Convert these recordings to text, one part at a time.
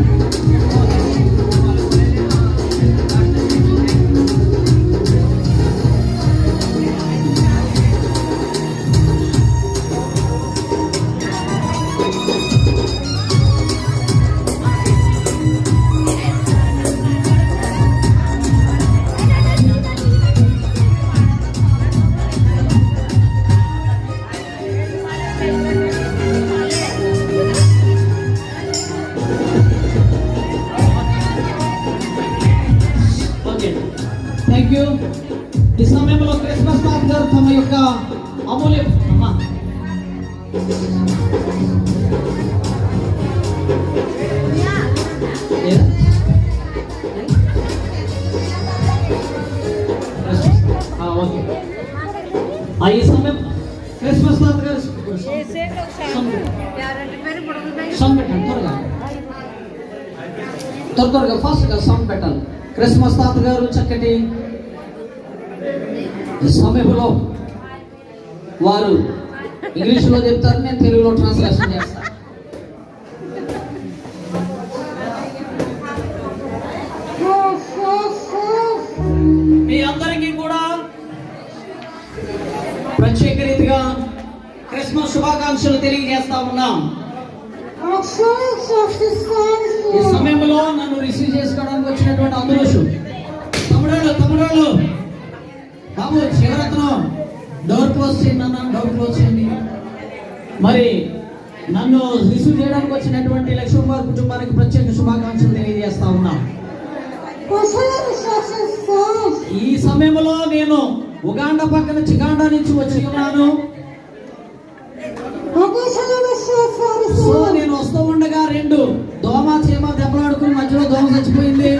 Вот. Christmas తాత గారు తమ యొక్క అమూల్య అమ్మా. ఈ సమయం క్రిస్మస్ తాత గారు పెట్టండి త్వరగా. త్వర త్వరగా ఫాస్ట్గా సాంగ్ పెట్టాలి. క్రిస్మస్ తాత గారు చక్కటి సమయంలో వారు ఇంగ్లీష్లో చెప్తారు నేను తెలుగులో ట్రాన్స్లేషన్ చేస్తాను మీ అందరికీ కూడా ప్రత్యేక రీతిగా క్రిస్మస్ శుభాకాంక్షలు తెలియజేస్తా ఉన్నాం. ఈ సమయంలో నన్ను రిసీవ్ చేసుకోవడానికి వచ్చినటువంటి అందరూ తమ్ముడు తమ్ముడు బాబు శివరత్నం. డోర్ క్లోజ్ చేయండి అన్న డోర్ క్లోజ్ చేయండి. మరి నన్ను రిసీవ్ చేయడానికి వచ్చినటువంటి లక్ష్మణ్ కుటుంబానికి ప్రత్యేక శుభాకాంక్షలు తెలియజేస్తా ఉన్నా. ఈ సమయంలో నేను ఉగాండ పక్కన చిగాండా నుంచి వచ్చి ఉన్నాను. సో నేను వస్తూ ఉండగా రెండు దోమ చీమ దెబ్బలాడుకుని మధ్యలో దోమ చచ్చిపోయింది.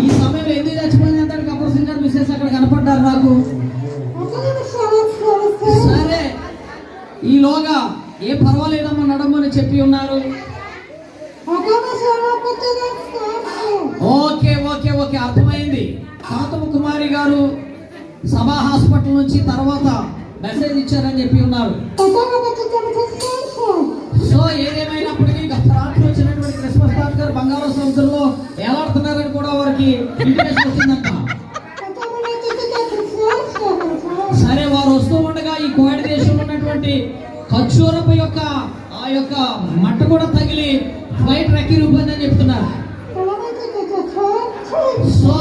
ఈ సమయంలో ఎందుకు చచ్చిపోయింది అంటే కపూర్ సింగ్ గారు మిస్సెస్ అక్కడ కనపడ్డారు నాకు. సరే ఈలోగా ఏ పర్వాలేదమ్మా నడమని చెప్పి ఉన్నారు. ఓకే ఓకే ఓకే అర్థమైంది. గౌతమ కుమారి గారు సభా హాస్పిటల్ నుంచి తర్వాత మెసేజ్ ఇచ్చారని చెప్పి ఉన్నారు. సో ఏదేమైనప్పటికీ గత రాత్రి వచ్చినటువంటి క్రిస్మస్ తాత గారు బంగారు సముద్రంలో ఎలాడుతున్నారని కూడా వారికి ఇంటిమేషన్ వచ్చిందంట. సరే వారు వస్తూ ఉండగా ఈ కోయడ దేశంలో ఉన్నటువంటి ఖర్చూరపు యొక్క ఆ యొక్క మట్ట కూడా తగిలి ఫ్లైట్ రెక్కి రూపొందని చెప్తున్నారు. సో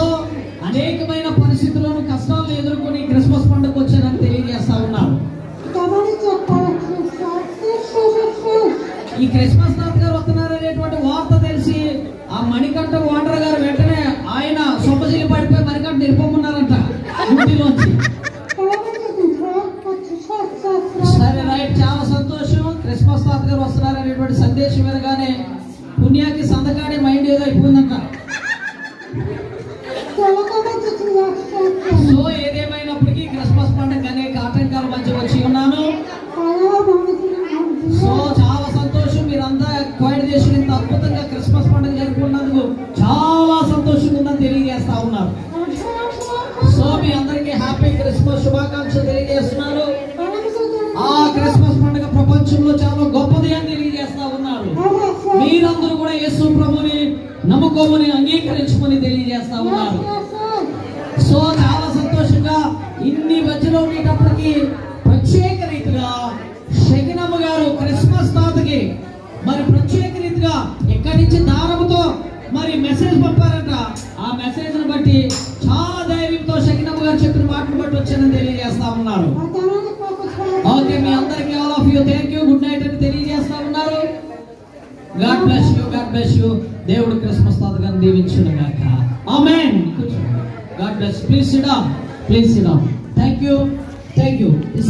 అనేకమైన పరిస్థితులను కష్టాలను ఎదుర్కొని క్రిస్మస్ పండుగ వచ్చారని ఈ క్రిస్మస్ తాత గారు వస్తున్నారనేటువంటి వార్త తెలిసి ఆ మణికంఠ ఓనర్ గారు వెంటనే ఆయన సొమ్మసిల్లి పడిపోయి మణికంఠ నిరుపమన్నారంట డ్యూటీలోంచి సరే రైట్. చాలా సంతోషం. క్రిస్మస్ తాత గారు వస్తున్నారనేటువంటి సందేశం వినగానే పుణ్యాకి సందకాడే మైండ్ ఏదో అయిపోయిందంట. సో ఏదేమైనప్పటికీ క్రిస్మస్ పండుగ అనేక ఆటంకాల మధ్య వచ్చి ఉన్నాను. అద్భుతంగా క్రిస్మస్ పండుగ జరుపుకున్నందుకు చాలా సంతోషంగా ఉందని తెలియజేస్తా ఉన్నారు. సో మీ అందరికీ హ్యాపీ క్రిస్మస్ శుభాకాంక్షలు తెలియజేస్తున్నారు. ఆ క్రిస్మస్ పండుగ ప్రపంచంలో చాలా గొప్పది అని తెలియజేస్తా ఉన్నారు. మీరందరూ కూడా యేసు ప్రభుని నమ్ముకోమని అంగీకరించుకొని తెలియజేస్తా ఉన్నారు. సో చాలా సంతోషంగా ఇన్ని మధ్యలో ఉండేటప్పటికీ ప్రత్యేక రీతిగా షగినమ్మ గారు క్రిస్మస్ తాతకి మరి మరి మెసేజ్ పంపారంట. ఆ మెసేజ్ను బట్టి చాలా ధైర్యంతో షగినమ్మ గారు చెప్పిన మాటను బట్టి వచ్చానని తెలియజేస్తా ఉన్నారు. ఓకే మీ అందరికి all of you. Thank you good night అని తెలియజేస్తా ఉన్నారు. God bless you God bless you దేవుడు క్రిస్మస్ తాతగా గారిని దీవించును గాక ఆమెన్ గాడ్ బ్లెస్ ప్లీజ్ సిడా ప్లీజ్ సిడా థ్యాంక్ యూ థ్యాంక్ యూ